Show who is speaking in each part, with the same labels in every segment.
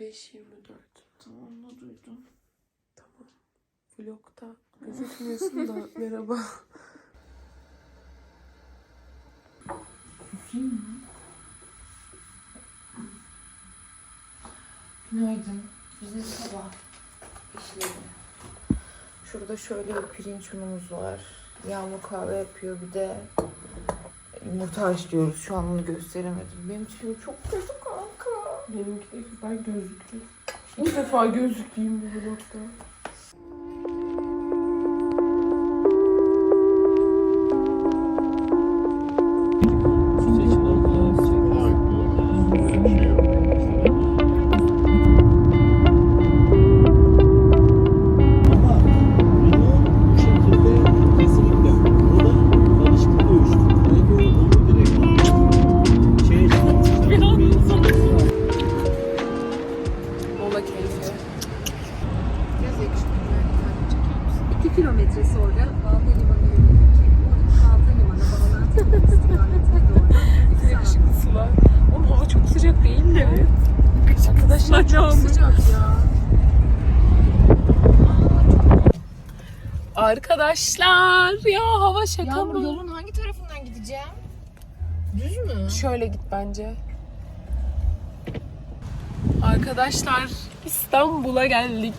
Speaker 1: 5.24.
Speaker 2: Tamam onu duydum.
Speaker 1: Tamam. Vlogda gözükmüyorsun da merhaba.
Speaker 2: Günaydın. Bizim sabah işleri. Şurada şöyle bir pirinç unumuz var. Yağmur kahve yapıyor bir de yumurta haşlıyoruz. Şu an onu gösteremedim. Benim tipim çok kötü.
Speaker 1: Benimki de süper gözlüklü. İlk defa gözlüklüyüm bu vlogda. Ya şaka
Speaker 2: Yağmur
Speaker 1: mı?
Speaker 2: yolun hangi tarafından gideceğim? Düz mü?
Speaker 1: Şöyle git bence. Arkadaşlar İstanbul'a geldik.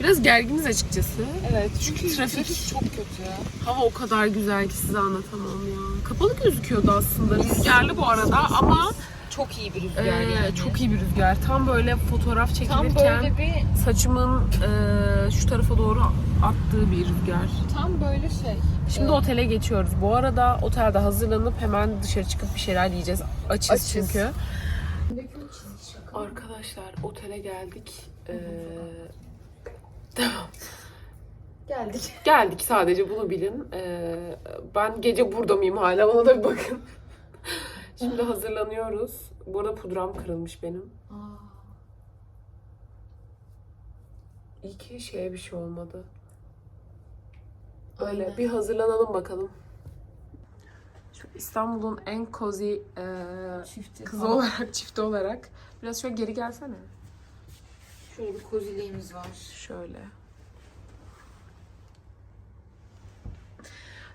Speaker 1: Biraz gerginiz açıkçası.
Speaker 2: Evet
Speaker 1: Çünkü trafik
Speaker 2: çok kötü.
Speaker 1: Hava o kadar güzel ki size anlatamam ya. Kapalı gözüküyordu aslında. Rüzgarlı bu arada ama
Speaker 2: Çok iyi bir rüzgar
Speaker 1: e,
Speaker 2: yani.
Speaker 1: çok iyi bir rüzgar. Tam böyle fotoğraf
Speaker 2: Tam
Speaker 1: çekilirken
Speaker 2: böyle bir
Speaker 1: saçımın e, şu tarafa doğru attığı bir rüzgar.
Speaker 2: tam böyle şey.
Speaker 1: Şimdi
Speaker 2: Evet.
Speaker 1: otele geçiyoruz. Bu arada otelde hazırlanıp hemen dışarı çıkıp bir şeyler yiyeceğiz. Açız,
Speaker 2: Açız.
Speaker 1: çünkü. Arkadaşlar otele geldik. Ee, tamam.
Speaker 2: Geldik.
Speaker 1: Geldik sadece bunu bilin. Ee, ben gece burada mıyım hala ona da bir bakın. Şimdi hazırlanıyoruz. Bu arada pudram kırılmış benim. İyi ki şeye bir şey olmadı. Öyle
Speaker 2: Aynen.
Speaker 1: bir hazırlanalım bakalım. Şu İstanbul'un en cozy e,
Speaker 2: Çifti.
Speaker 1: kızı olarak, çifti olarak. Biraz şöyle geri gelsene.
Speaker 2: Şöyle bir koziliğimiz var.
Speaker 1: Şöyle.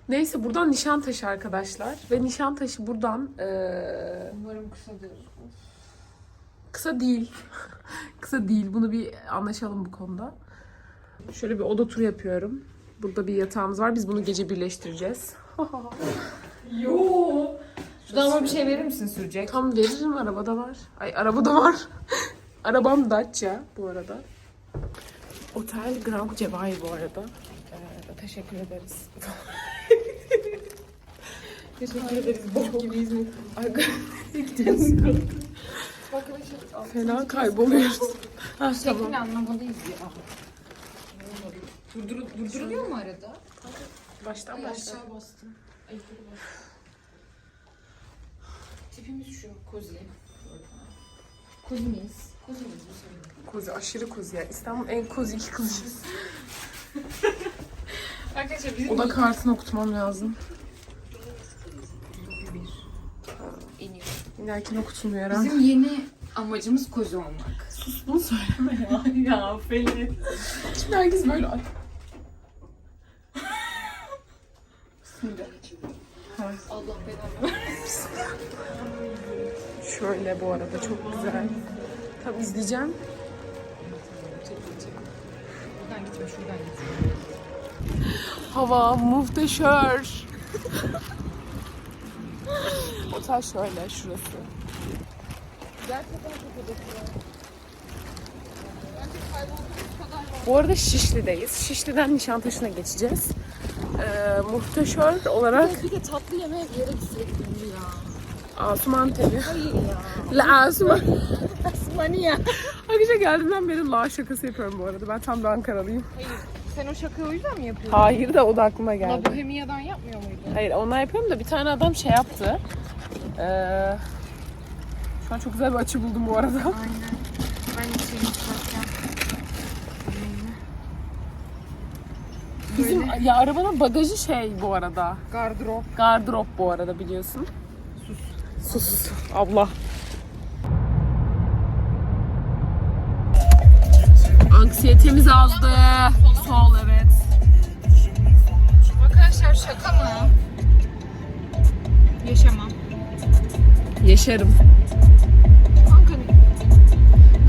Speaker 1: Neyse buradan Nişantaşı arkadaşlar. Ve Nişantaşı buradan e,
Speaker 2: Umarım kısadır.
Speaker 1: kısa değil. kısa değil. Bunu bir anlaşalım bu konuda. Şöyle bir oda turu yapıyorum. Burada bir yatağımız var. Biz bunu gece birleştireceğiz. Yo.
Speaker 2: Şuradan ama bir şey verir misin sürecek?
Speaker 1: Tam veririm arabada var. Ay arabada var. Arabam Dacia bu arada. Otel Grand Cevay bu arada. Ee, teşekkür ederiz. Teşekkür ederiz. Bok gibiyiz mi? Gidiyoruz. Fena kayboluyoruz. Ha, tamam.
Speaker 2: Şeklini anlamalıyız ya. Durdur, durduruluyor mu arada?
Speaker 1: Baştan
Speaker 2: Ay
Speaker 1: başla.
Speaker 2: aşağı bastım. Ay yukarı bastım. Tipimiz şu kozi. Kozi miyiz? Kozi miyiz.
Speaker 1: Kozi, aşırı kozi ya. İstanbul'un en kozi iki kızıyız.
Speaker 2: Arkadaşlar bizim
Speaker 1: Oda kartını okutmam lazım. İnerken okutulmuyor.
Speaker 2: Bizim yeni amacımız kozi olmak.
Speaker 1: Bunu söyleme ya. ya Pelin. Şimdi herkes böyle ay.
Speaker 2: Allah belanı
Speaker 1: Şöyle bu arada çok güzel. Tam izleyeceğim.
Speaker 2: Buradan gitme şuradan gitme.
Speaker 1: Hava muhteşem. Otel şöyle şurası. Bu arada Şişli'deyiz. Şişli'den Nişantaşı'na geçeceğiz. Ee, muhteşem olarak
Speaker 2: Bir de tatlı yemeğe bir yere gitsek ya?
Speaker 1: Asuman Teli.
Speaker 2: Hayır ya.
Speaker 1: La Asuman.
Speaker 2: Mania.
Speaker 1: Arkadaşlar geldiğimden beri la şakası yapıyorum bu arada. Ben tam da Ankaralıyım.
Speaker 2: Hayır. Sen o şakayı o yüzden mi yapıyorsun?
Speaker 1: Hayır da o da aklıma
Speaker 2: La
Speaker 1: geldi.
Speaker 2: Bohemia'dan yapmıyor muydun?
Speaker 1: Hayır onlar yapıyorum da bir tane adam şey yaptı. Ee, şu an çok güzel bir açı buldum bu arada.
Speaker 2: Aynen. Ben şeyini çıkartacağım.
Speaker 1: Bizim ya arabanın bagajı şey bu arada.
Speaker 2: Gardırop.
Speaker 1: Gardırop bu arada biliyorsun. Sus. Sus abla. Anksiyetemiz azdı. Sol evet.
Speaker 2: Arkadaşlar şaka mı? Yaşamam.
Speaker 1: Yaşarım.
Speaker 2: Kanka,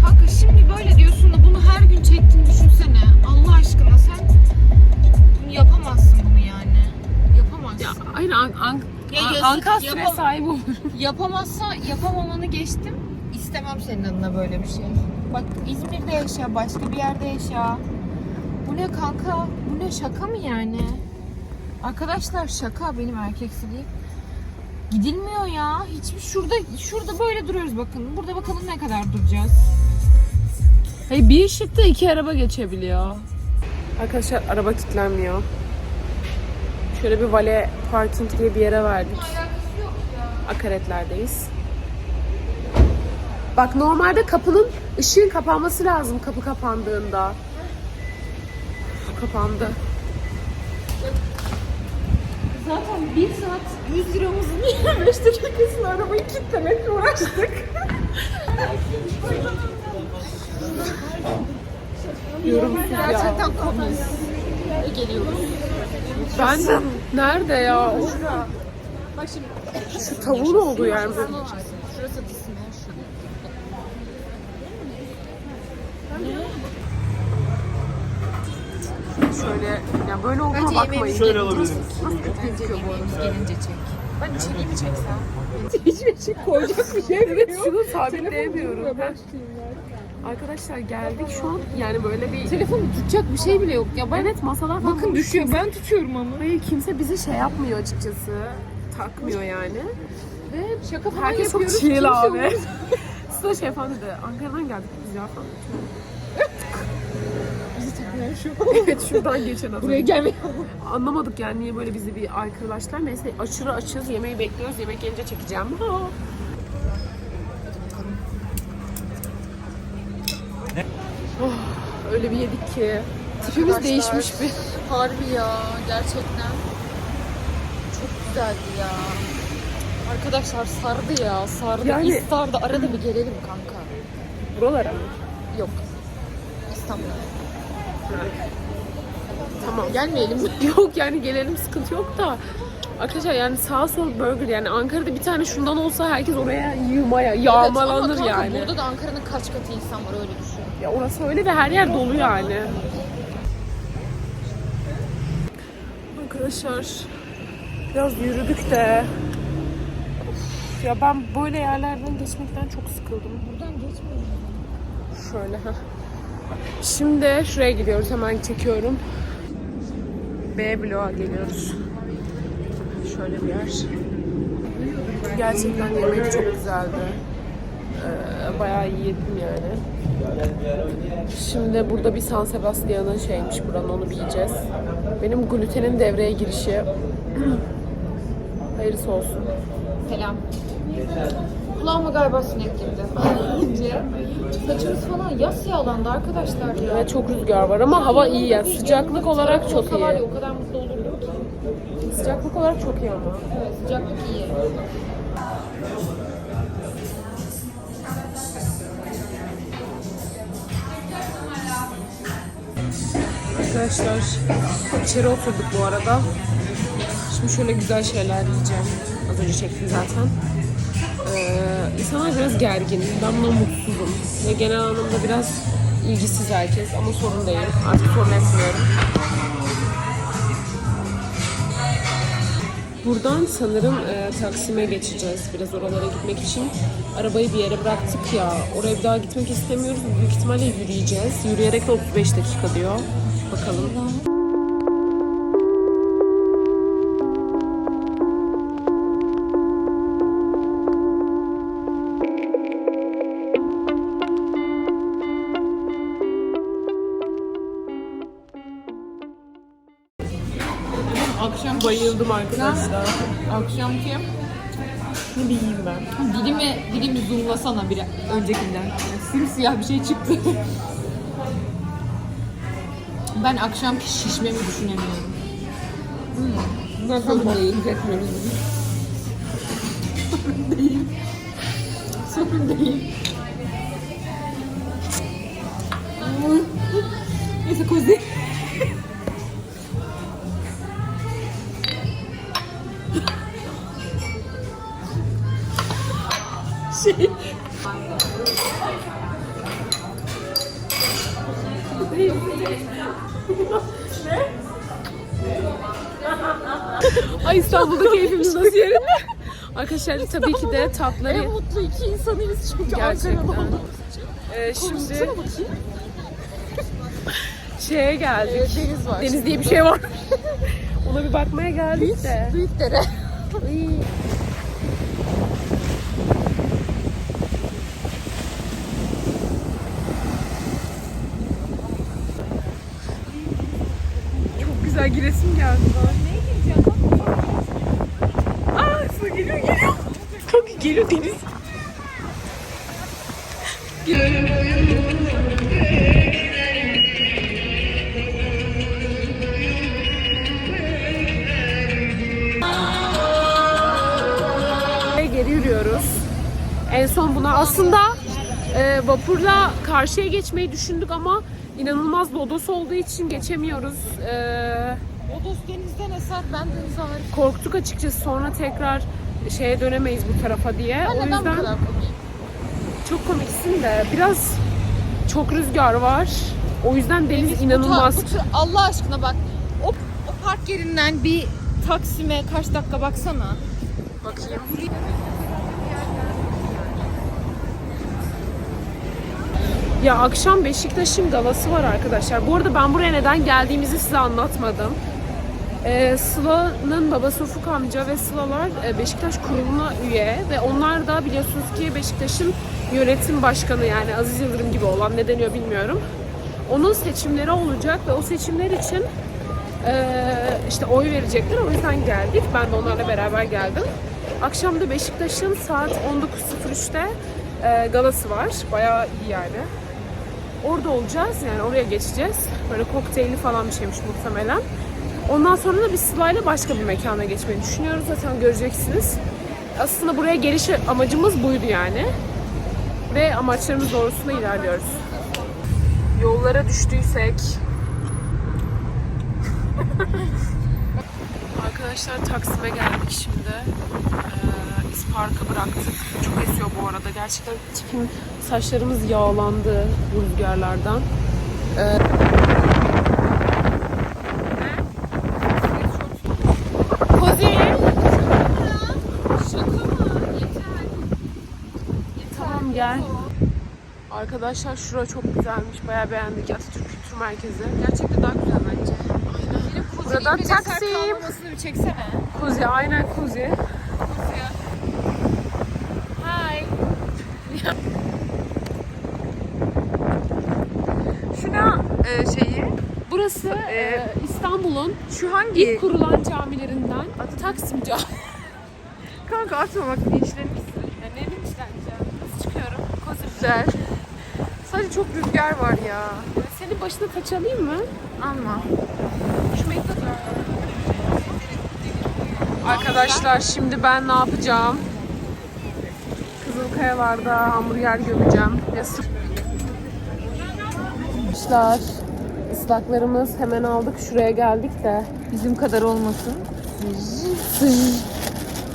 Speaker 2: kanka şimdi böyle diyorsun da bunu her gün çektin düşünsene. Allah aşkına sen bunu yapamazsın bunu yani. Yapamazsın.
Speaker 1: Ya aynen an, an,
Speaker 2: Ya yazık,
Speaker 1: ankastre
Speaker 2: yapam-
Speaker 1: sahibi olur.
Speaker 2: Yapamazsa yapamamanı geçtim. İstemem senin adına böyle bir şey. Bak İzmir'de yaşa, başka bir yerde yaşa. Bu ne kanka? Bu ne şaka mı yani? Arkadaşlar şaka benim erkeksiliğim. Gidilmiyor ya. Hiçbir şurada şurada böyle duruyoruz bakın. Burada bakalım ne kadar duracağız.
Speaker 1: Hayır bir ışıkta iki araba geçebiliyor. Arkadaşlar araba kilitlenmiyor. Şöyle bir vale parking diye bir yere verdik. Akaretlerdeyiz. Bak normalde kapının ışığın kapanması lazım kapı kapandığında. Kapandı.
Speaker 2: Zaten bir saat 100 liramızın 25 dakikasını arabayı kilitlemekle uğraştık.
Speaker 1: Yorumsuz ya.
Speaker 2: Gerçekten. Ve geliyoruz.
Speaker 1: Ben de nerede ya?
Speaker 2: Bak şimdi
Speaker 1: Şu tavuğun olduğu yer mi?
Speaker 2: Şurası
Speaker 1: Şöyle ya böyle olduğuna
Speaker 2: Bence
Speaker 1: bakmayın.
Speaker 2: yemeğimiz
Speaker 3: Şöyle
Speaker 2: gelince
Speaker 3: alabiliriz.
Speaker 2: Bence yemeğimiz gelince çek. Ben içeriği mi çeksem?
Speaker 1: Hiçbir şey koyacak bir şey evet, şunu sabitleyemiyorum. Arkadaşlar geldik şu an yani böyle bir
Speaker 2: Telefonu tutacak bir şey bile yok. Ya ben
Speaker 1: evet masalar falan
Speaker 2: bakın düşüyor. Ben tutuyorum ama.
Speaker 1: Hayır kimse bizi şey yapmıyor açıkçası. Takmıyor yani. Ve
Speaker 2: Şaka falan
Speaker 1: herkes çok
Speaker 2: yapıyoruz.
Speaker 1: chill
Speaker 2: kimse
Speaker 1: abi. Sıla şey falan dedi. Ankara'dan geldik biz ya falan.
Speaker 2: Bizi takmayan şu.
Speaker 1: evet şuradan geçen adam.
Speaker 2: Buraya gelmiyor.
Speaker 1: Anlamadık yani niye böyle bizi bir aykırılaştılar. Neyse aşırı açız. Yemeği bekliyoruz. Yemek gelince çekeceğim. Ha. Oh, öyle bir yedik ki. Tipimiz değişmiş bir.
Speaker 2: Harbi ya gerçekten. Çok güzeldi ya. Arkadaşlar sardı ya sardı.
Speaker 1: Yani-
Speaker 2: İstar'da arada bir gelelim kanka.
Speaker 1: Buralara mı?
Speaker 2: Yok. İstanbul'a.
Speaker 1: Tamam.
Speaker 2: Gelmeyelim?
Speaker 1: Yok yani gelelim sıkıntı yok da. Arkadaşlar yani sağ sol burger yani Ankara'da bir tane şundan olsa herkes oraya yığmaya, yağmalanır
Speaker 2: Evet, ama kanka
Speaker 1: yani.
Speaker 2: Burada da Ankara'nın kaç katı insan var öyle düşün.
Speaker 1: Ya orası öyle ve her yer dolu yani. Arkadaşlar biraz yürüdük de Of, ya ben böyle yerlerden geçmekten çok sıkıldım.
Speaker 2: Buradan geçmiyor.
Speaker 1: Şöyle ha. Şimdi şuraya gidiyoruz hemen çekiyorum. B bloğa geliyoruz. Şöyle bir yer. Gerçekten yemek çok güzeldi. Ee, bayağı yedim yani. Şimdi burada bir San Sebastian'ın şeymiş buranın onu bir yiyeceğiz. Benim glutenin devreye girişi. Hayırlısı olsun.
Speaker 2: Selam. Kulağıma galiba sinek girdi. Saçımız falan yas yağlandı arkadaşlar ya.
Speaker 1: Ve çok rüzgar var ama hava iyi ya. Sıcaklık olarak çok
Speaker 2: Olsa var ya,
Speaker 1: iyi.
Speaker 2: O kadar mutlu olurdum ki.
Speaker 1: Sıcaklık olarak çok iyi ama.
Speaker 2: Evet sıcaklık iyi.
Speaker 1: Arkadaşlar içeri oturduk bu arada. Şimdi şöyle güzel şeyler yiyeceğim. Az önce çektim zaten. Ee, insanlar biraz gergin. Ben buna mutsuzum. Ve genel anlamda biraz ilgisiz herkes ama sorun değil. Artık sorun etmiyorum. Buradan sanırım e, Taksim'e geçeceğiz biraz oralara gitmek için. Arabayı bir yere bıraktık ya. Oraya bir daha gitmek istemiyoruz. Büyük ihtimalle yürüyeceğiz. Yürüyerek de 35 dakika diyor. Bakalım. Bayıldım arkadaşlar.
Speaker 2: akşamki
Speaker 1: Şunu bir yiyeyim ben.
Speaker 2: dilimi dilimi zoomlasana bir öncekinden. Simsiyah bir şey çıktı. ben akşamki şişmemi düşünemiyorum. Hmm. Sorun değil.
Speaker 1: Sorun değil. Sorun değil. Neyse kuzi. Arkadaşlar tabii ki de tatları...
Speaker 4: En mutlu iki insanıyız çünkü
Speaker 1: Gerçekten.
Speaker 4: Ankara'da olduğumuz için.
Speaker 1: Ee, şimdi şeye geldik.
Speaker 4: Deniz var.
Speaker 1: Deniz diye bir şey var. Ona bir bakmaya geldik de.
Speaker 4: Büyük dere.
Speaker 1: Çok güzel giresim geldi bana. Neye gireceğim? Aa su geliyor geliyor. Kanka geliyor deniz. Ve geri yürüyoruz. En son buna aslında e, vapurla karşıya geçmeyi düşündük ama inanılmaz lodos olduğu için geçemiyoruz. E,
Speaker 4: Lodos denizden eser, ben denize harika.
Speaker 1: korktuk açıkçası sonra tekrar şeye dönemeyiz bu tarafa diye.
Speaker 4: Ben
Speaker 1: o yüzden
Speaker 4: kadar
Speaker 1: çok komiksin de biraz çok rüzgar var. O yüzden deniz
Speaker 4: Deniz,
Speaker 1: inanılmaz.
Speaker 4: Bu, ta- bu tür- Allah aşkına bak. O, o park yerinden bir Taksim'e kaç dakika baksana.
Speaker 1: Bakayım. Ya akşam Beşiktaş'ın galası var arkadaşlar. Bu arada ben buraya neden geldiğimizi size anlatmadım. Ee, Sıla'nın babası Ufuk amca ve Sılalar e, Beşiktaş kuruluna üye ve onlar da biliyorsunuz ki Beşiktaş'ın yönetim başkanı yani Aziz Yıldırım gibi olan ne deniyor bilmiyorum. Onun seçimleri olacak ve o seçimler için ee, işte oy verecekler. O yüzden geldik. Ben de onlarla beraber geldim. Akşam da Beşiktaş'ın saat 19.03'te e, galası var. Bayağı iyi yani. Orada olacağız. Yani oraya geçeceğiz. Böyle kokteylli falan bir şeymiş muhtemelen. Ondan sonra da biz Sıla'yla başka bir mekana geçmeyi düşünüyoruz. Zaten göreceksiniz. Aslında buraya geliş amacımız buydu yani. Ve amaçlarımız doğrultusunda ilerliyoruz. Yollara düştüysek Arkadaşlar Taksim'e geldik şimdi. Ee, İspark'ı bıraktık. Çok esiyor bu arada. Gerçekten tipim, saçlarımız yağlandı bu rüzgarlardan. Ee, Kozi! Tamam gel. Arkadaşlar şura çok güzelmiş. Bayağı beğendik. Atatürk Kültür Merkezi.
Speaker 4: Gerçekten daha güzel bence.
Speaker 1: Buradan
Speaker 4: bir de sert
Speaker 1: Taksim.
Speaker 4: bir çeksene.
Speaker 1: Kuzi, aynen Kuzi.
Speaker 4: Hi.
Speaker 2: Şuna e, şeyi.
Speaker 1: Burası e, İstanbul'un
Speaker 2: Şu hangi?
Speaker 1: ilk kurulan camilerinden Taksim Camii.
Speaker 2: Kanka atma bak linçlenmişsin.
Speaker 1: Ya ne linçleneceğim? Nasıl çıkıyorum? Kuzi.
Speaker 2: Güzel. Sadece çok rüzgar var ya.
Speaker 1: Senin başına taç alayım mı?
Speaker 2: Alma.
Speaker 1: Şu mektup. Arkadaşlar şimdi ben ne yapacağım? Kızılkayalarda hamburger gömeceğim. Ve Arkadaşlar ıslaklarımız hemen aldık. Şuraya geldik de.
Speaker 2: Bizim kadar olmasın.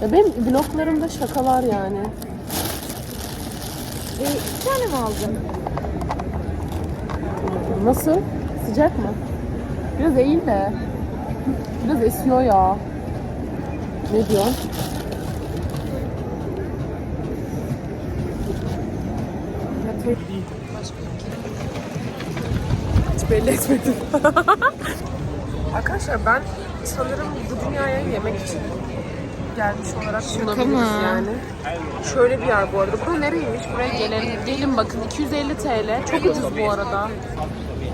Speaker 1: Ya benim bloklarımda şakalar yani.
Speaker 2: E, iki tane mi aldın?
Speaker 1: Nasıl? Sıcak mı? Biraz eğil de. Biraz esiyor ya. Ne diyorsun? Hiç belli etmedim. Arkadaşlar ben sanırım bu dünyaya yemek için gelmiş olarak
Speaker 2: mı?
Speaker 1: yani. Şöyle bir yer bu arada. Bu nereymiş? Buraya gelelim. Gelin bakın 250 TL. Çok ucuz bu arada.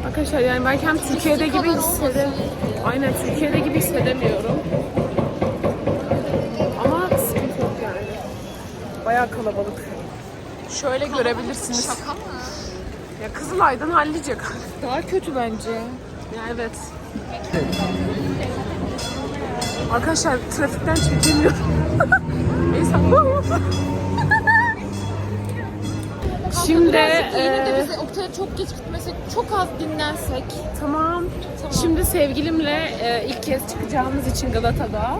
Speaker 1: Arkadaşlar yani ben kendimi Türkiye'de gibi hissedemiyorum. Aynen Türkiye'de gibi hissedemiyorum. Ama sıkıntı yok yani. Bayağı kalabalık. Şöyle görebilirsiniz.
Speaker 4: Şaka mı?
Speaker 1: Ya Kızılay'dan halledecek.
Speaker 2: Daha kötü bence.
Speaker 1: Ya evet. Arkadaşlar trafikten çekemiyorum. Neyse. Şimdi
Speaker 2: Yine
Speaker 1: eee,
Speaker 2: de bize Oktay'a çok geç gitmesek, çok az dinlensek.
Speaker 1: tamam. Şimdi sevgilimle eee, ilk kez çıkacağımız için Galata'da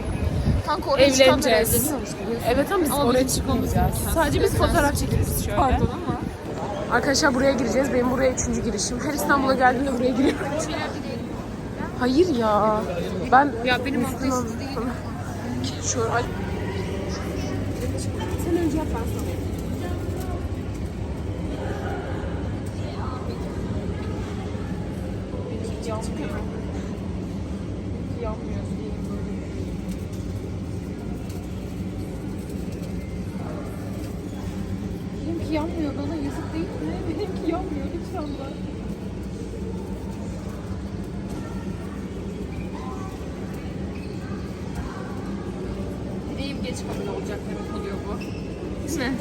Speaker 2: Kanka oraya
Speaker 1: evleneceğiz.
Speaker 2: evleniyormuş biliyorsun.
Speaker 1: Evet ama biz
Speaker 2: Ama
Speaker 1: oraya
Speaker 2: bizim çıkmamız
Speaker 1: çıkmayacağız.
Speaker 2: imkansız.
Speaker 1: Sadece biz
Speaker 2: Evet,
Speaker 1: fotoğraf çekeriz şöyle.
Speaker 2: Pardon ama.
Speaker 1: Arkadaşlar buraya gireceğiz. Benim buraya üçüncü girişim. Her İstanbul'a geldiğimde buraya giriyorum. Hayır ya. Ben
Speaker 2: Ya benim işsiz değil.
Speaker 1: Ay. Sen önce yap ben sana
Speaker 2: yanmıyor bana yazık değil mi? Benimki yanmıyor lütfen bak. Dileğim geç kabul olacak demek oluyor bu. Ne?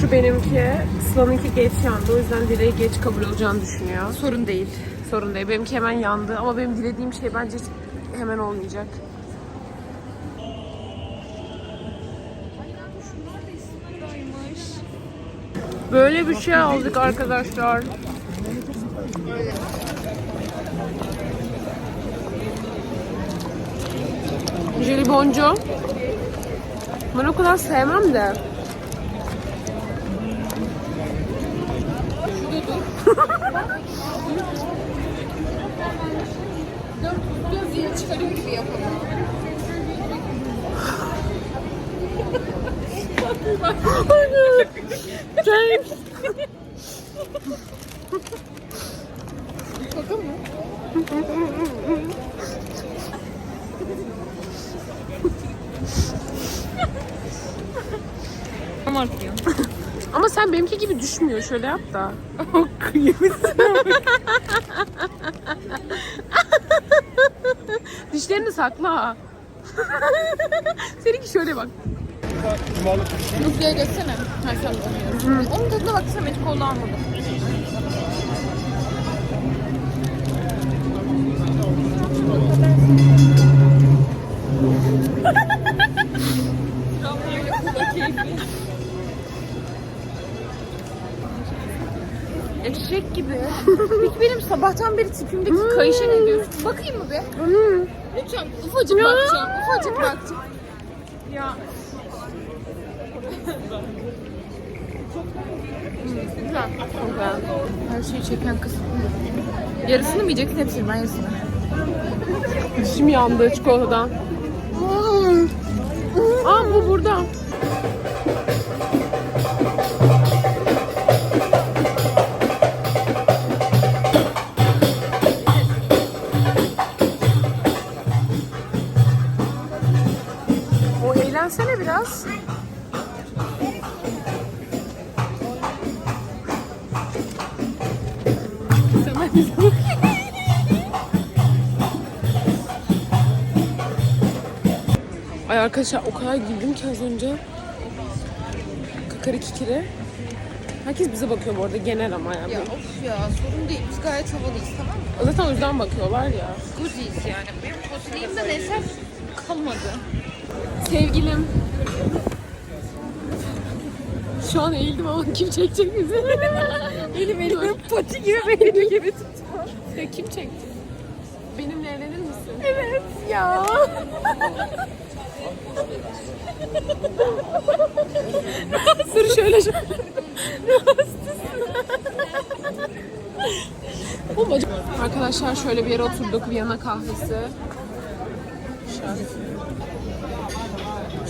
Speaker 1: Şu benimki, Sıla'nınki geç yandı. O yüzden dileği geç kabul olacağını düşünüyor.
Speaker 2: Sorun değil.
Speaker 1: Sorun değil. Benimki hemen yandı. Ama benim dilediğim şey bence hemen olmayacak. Böyle bir şey aldık arkadaşlar. Jeliboncu. Ben o kadar sevmem de.
Speaker 2: Çıkarım gibi yapalım.
Speaker 1: James.
Speaker 2: Şaka mı? Artıyor.
Speaker 1: Ama sen benimki gibi düşmüyor. Şöyle yap da. Dişlerini sakla. Seninki şöyle bak.
Speaker 2: Mutluya geçsene. Ha sen tanıyorsun. Onun tadına baksana hiç kola almadım.
Speaker 1: Eşek gibi.
Speaker 2: Peki benim sabahtan beri tipimdeki kayışa ne diyorsun? Bakayım mı bir? Lütfen ufacık bakacağım. Ufacık bakacağım. Ya. Güzel. Her şeyi çeken kız. Yarısını mı yiyeceksin hepsini ben yarısını.
Speaker 1: Dişim yandı çikolatadan. Aa bu burada. Biraz. Ay arkadaşlar o kadar güldüm ki az önce. Kakari kikiri. Herkes bize bakıyor bu arada genel ama yani.
Speaker 2: Ya of ya sorun değil. Biz gayet havalıyız tamam mı?
Speaker 1: Zaten o yüzden bakıyorlar ya.
Speaker 2: Guziyiz yani. Benim tosliğimde eser kalmadı.
Speaker 1: Sevgilim. Şu an eğildim ama kim çekecek bizi? Elim elimi pati gibi benim gibi tutma. Ya kim çekti? Benimle evlenir misin? Evet ya. Dur şöyle şöyle. Arkadaşlar şöyle bir yere oturduk. Viyana kahvesi. Şöyle.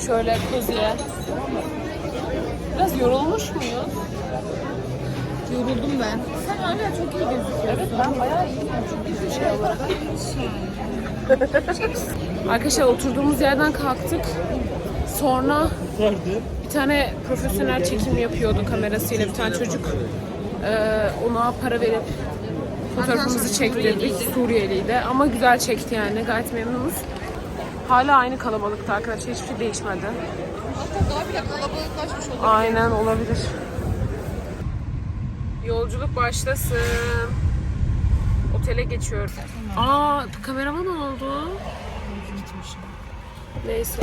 Speaker 1: Şöyle kuziye. Biraz yorulmuş muyuz?
Speaker 2: Yoruldum ben. Sen hala çok iyi gözüküyorsun.
Speaker 1: Evet ben bayağı iyiyim çünkü şey olarak. Arkadaşlar oturduğumuz yerden kalktık. Sonra bir tane profesyonel çekim yapıyordu kamerasıyla bir tane çocuk. Ee, ona para verip fotoğrafımızı çektirdik. Suriyeliydi ama güzel çekti yani gayet memnunuz. Hala aynı kalabalıkta arkadaşlar hiçbir şey değişmedi.
Speaker 2: Hatta daha bile kalabalıklaşmış oldu.
Speaker 1: Aynen olabilir. Yolculuk başlasın. Otele geçiyorum. Aa kameraman oldu. Neyse.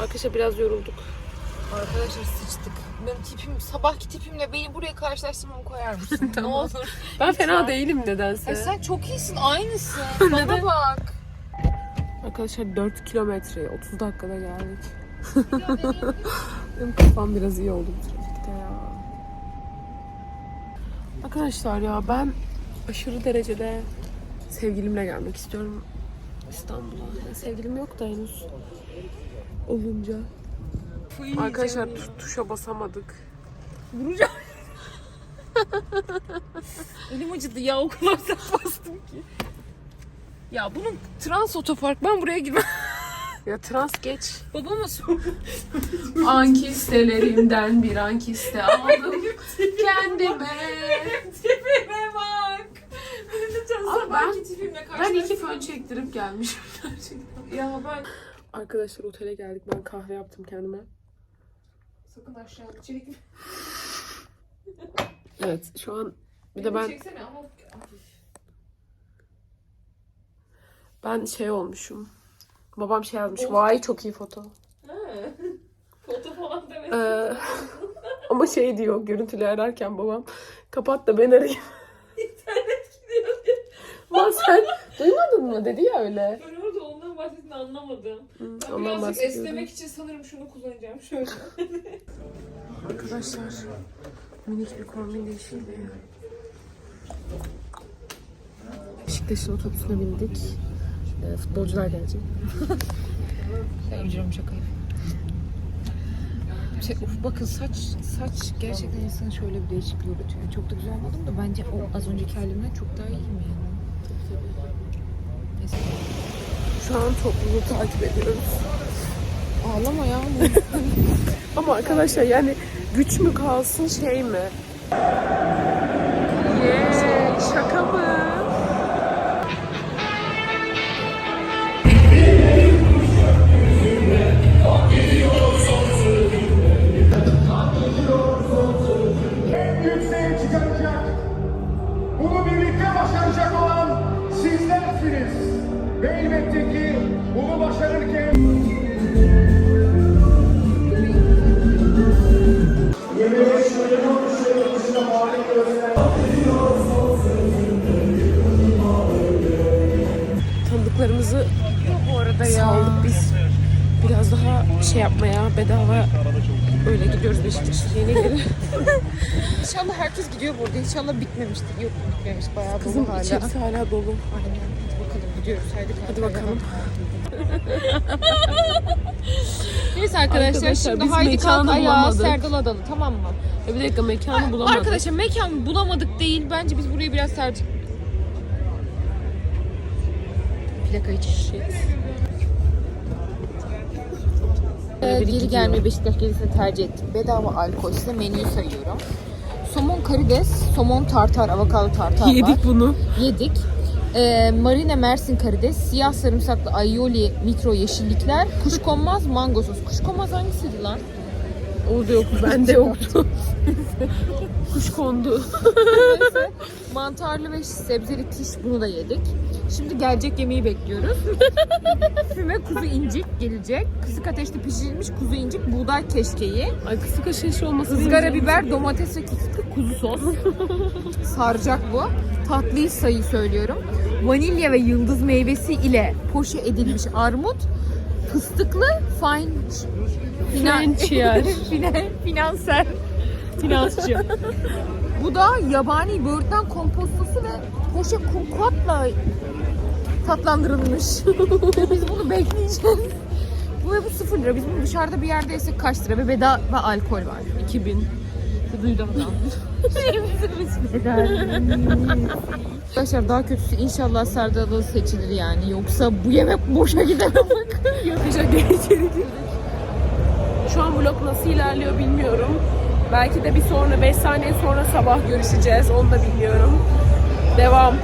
Speaker 1: Arkadaşlar biraz yorulduk.
Speaker 2: Arkadaşlar sıçtık. Benim tipim, sabahki tipimle beni buraya karşılaştırmamı koyar mısın? ne olur.
Speaker 1: Ben fena değilim nedense.
Speaker 2: Ay sen çok iyisin, aynısın. Bana bak.
Speaker 1: Arkadaşlar 4 kilometre 30 dakikada geldik. Benim kafam biraz iyi oldu bu trafikte ya. Arkadaşlar ya ben aşırı derecede sevgilimle gelmek istiyorum İstanbul'a. Yani sevgilim yok da henüz olunca. Arkadaşlar tu- tuşa basamadık.
Speaker 2: Vuracağım. Elim acıdı ya o kadar bastım ki. Ya bunun trans otopark ben buraya girmem.
Speaker 1: Ya trans geç.
Speaker 2: Babama sor.
Speaker 1: Ankistelerimden bir ankiste aldım kendime.
Speaker 2: Tipime bak.
Speaker 1: Abi ben- Ben iki fön çektirip gelmişim gerçekten.
Speaker 2: Ya ben
Speaker 1: Arkadaşlar otele geldik. Ben kahve yaptım kendime.
Speaker 2: sakın aşağıda çelik.
Speaker 1: Evet şu an bir de ben
Speaker 2: Çeksene ama.
Speaker 1: Ben şey olmuşum. Babam şey yazmış. Vay çok iyi foto.
Speaker 2: Ha. Foto falan demesin.
Speaker 1: Ee, ama şey diyor görüntülü ararken babam kapat da ben arayayım.
Speaker 2: İnternet gidiyor diye.
Speaker 1: Lan sen duymadın mı dedi ya öyle.
Speaker 2: Ben orada ondan bahsettiğini anlamadım.
Speaker 1: Hı,
Speaker 2: Ben birazcık esnemek için sanırım şunu kullanacağım. Şöyle.
Speaker 1: Arkadaşlar minik bir kombin değişikliği. Beşiktaş'ın otobüsüne bindik. Ee, futbolcular gelecek.
Speaker 2: Ücretim şakayı. Şey, uf, bakın saç saç gerçekten insanı şöyle bir değişiklik üretiyor. Yani çok da güzel buldum da bence o az önceki halimden çok daha iyiyim yani. Neyse.
Speaker 1: Şu an topluluğu takip ediyoruz.
Speaker 2: Ağlama ya.
Speaker 1: Ama arkadaşlar yani güç mü kalsın şey mi? Yeee şaka mı?
Speaker 5: Bunu birlikte başaracak olan sizlersiniz. Ve elbette ki bunu başarırken...
Speaker 1: saldık biz. Biraz daha şey yapmaya bedava öyle gidiyoruz Beşiktaş yeni geri.
Speaker 2: İnşallah herkes gidiyor burada. İnşallah bitmemiştir. Yok bitmemiş. Bayağı
Speaker 1: Kızım
Speaker 2: dolu hala.
Speaker 1: içerisi hala dolu.
Speaker 2: Aynen. Hadi bakalım gidiyoruz. Haydi,
Speaker 1: Hadi bakalım.
Speaker 2: Neyse arkadaşlar,
Speaker 1: Arkadaşlar,
Speaker 2: şimdi
Speaker 1: biz
Speaker 2: haydi kalk
Speaker 1: mekanı
Speaker 2: ayağa
Speaker 1: bulamadık.
Speaker 2: Serdal Adalı tamam mı?
Speaker 1: Ya bir dakika mekanı bulamadık.
Speaker 2: Arkadaşlar mekan bulamadık değil. Bence biz burayı biraz tercih... Plaka için. Ee, geri gelmeyi Beşiktaş gerisini tercih ettim. Bedava alkol. Size menüyü sayıyorum. Somon karides, somon tartar, avokado tartar var.
Speaker 1: Yedik bunu.
Speaker 2: Yedik. Ee, marine mersin karides, siyah sarımsaklı aioli mikro yeşillikler, kuşkonmaz mango sos. Kuşkonmaz hangisiydi lan?
Speaker 1: Orada yoktu. Bende yoktu. Kuş kondu.
Speaker 2: Neyse, mantarlı ve sebzeli tiş bunu da yedik. Şimdi gelecek yemeği bekliyoruz. Füme kuzu incik gelecek. Kısık ateşte pişirilmiş kuzu incik buğday keşkeği.
Speaker 1: Ay kısık aşeş olması benim
Speaker 2: biber, domates ve kısık kuzu sos. Saracak bu. Tatlıyı sayı söylüyorum. Vanilya ve yıldız meyvesi ile poşe edilmiş armut. Fıstıklı fine
Speaker 1: French yer.
Speaker 2: Finan, finansel. Finansçı. Bu da yabani böğürtlen kompostosu ve poşe kumkuatla tatlandırılmış. Biz bunu bekleyeceğiz. Bu ve bu sıfır lira. Biz bunu dışarıda bir yerde yesek kaç lira ve bedava alkol var.
Speaker 1: 2000. Şu duydum adam.
Speaker 2: Arkadaşlar daha kötüsü inşallah Serdar Adalı seçilir yani. Yoksa bu yemek boşa gider bak.
Speaker 1: Geri içeri girdik. Şu an vlog nasıl ilerliyor bilmiyorum. Belki de bir sonra 5 saniye sonra sabah görüşeceğiz. Onu da bilmiyorum. Devam.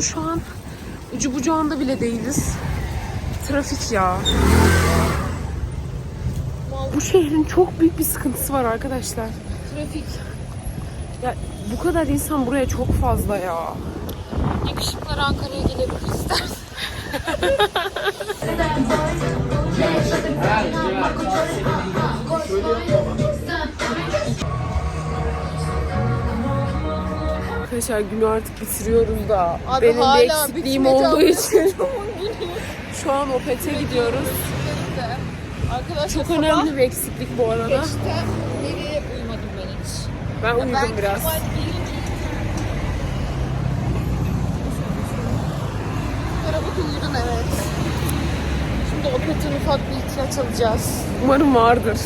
Speaker 1: İstanbul'un şu an ucu bucağında bile değiliz. Trafik ya.
Speaker 2: Vallahi
Speaker 1: Bu şehrin çok büyük bir sıkıntısı var arkadaşlar.
Speaker 2: Trafik.
Speaker 1: Ya bu kadar insan buraya çok fazla ya.
Speaker 2: Yakışıklar Ankara'ya gelebilir istersen.
Speaker 1: Arkadaşlar günü artık bitiriyoruz da
Speaker 2: Abi
Speaker 1: benim
Speaker 2: hala
Speaker 1: bir eksikliğim
Speaker 2: bitmedi
Speaker 1: olduğu için şu an Opet'e gidiyoruz.
Speaker 2: Arkadaşlar
Speaker 1: Çok önemli bir eksiklik bu arada.
Speaker 2: Beşte nereye uyumadım ben hiç.
Speaker 1: Ben uyudum
Speaker 2: ben
Speaker 1: biraz.
Speaker 2: Kemal gelince Merhaba uyudun evet. Şimdi Opet'in ufak bir ihtiyaç alacağız.
Speaker 1: Umarım vardır.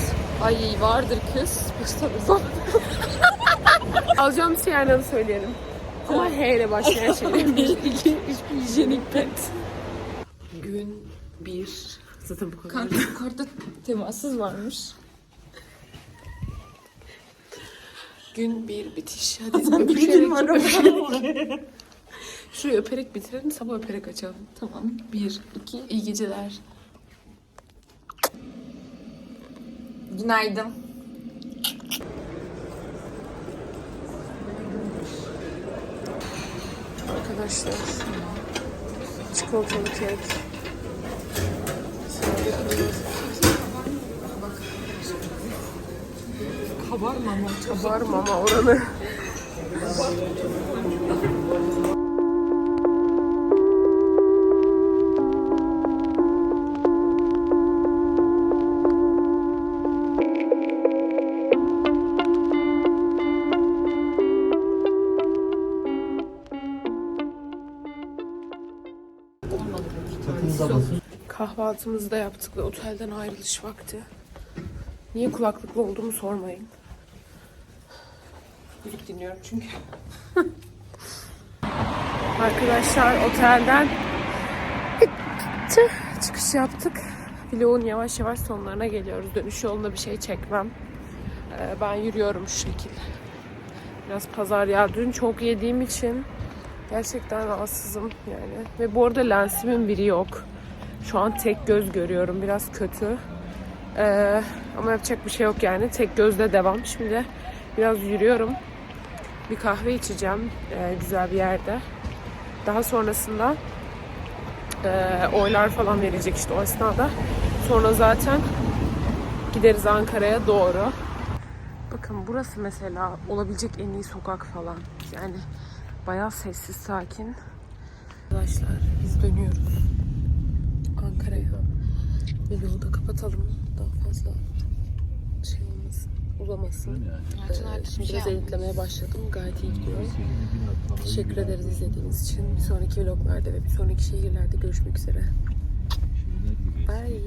Speaker 2: Ay vardır kız. Başta uzan.
Speaker 1: Alacağımız şeylerden söyleyelim. Ama H ile başlayan şeyler. Bir, iki, üç, hijyenik pet. Gün bir. Zaten bu kadar.
Speaker 2: Kanka yukarıda temassız varmış.
Speaker 1: Gün bir bitiş. Hadi öpüşerek. Şurayı öperek bitirelim, sabah öperek açalım.
Speaker 2: Tamam.
Speaker 1: Bir, iki, iyi geceler.
Speaker 2: Günaydın.
Speaker 1: Arkadaşlar. Çikolatalı kek.
Speaker 2: Kabarma ama.
Speaker 1: Kabarma ama oranı. Kahvaltımızı da yaptık ve otelden ayrılış vakti. Niye kulaklıklı olduğumu sormayın. Müzik dinliyorum çünkü. Arkadaşlar otelden çık- çıkış yaptık. Vlogun yavaş yavaş sonlarına geliyoruz. Dönüş yolunda bir şey çekmem. Ee, ben yürüyorum şu şekilde. Biraz pazar ya. Dün çok yediğim için gerçekten rahatsızım yani. Ve bu arada lensimin biri yok. Şu an tek göz görüyorum. Biraz kötü. Ee, ama yapacak bir şey yok yani. Tek gözle devam. Şimdi biraz yürüyorum. Bir kahve içeceğim. ee, güzel bir yerde. Daha sonrasında ee, oylar falan verecek işte o esnada. Sonra zaten gideriz Ankara'ya doğru. Bakın burası mesela olabilecek en iyi sokak falan. Yani bayağı sessiz, sakin. Arkadaşlar biz dönüyoruz. Ankara'ya. Vlogu da kapatalım. Daha fazla şey olmasın, uzamasın. Ee, şimdi biraz editlemeye başladım. Gayet iyi gidiyor. Teşekkür ederiz izlediğiniz için. Bir sonraki vloglarda ve bir sonraki şehirlerde görüşmek üzere. Bye.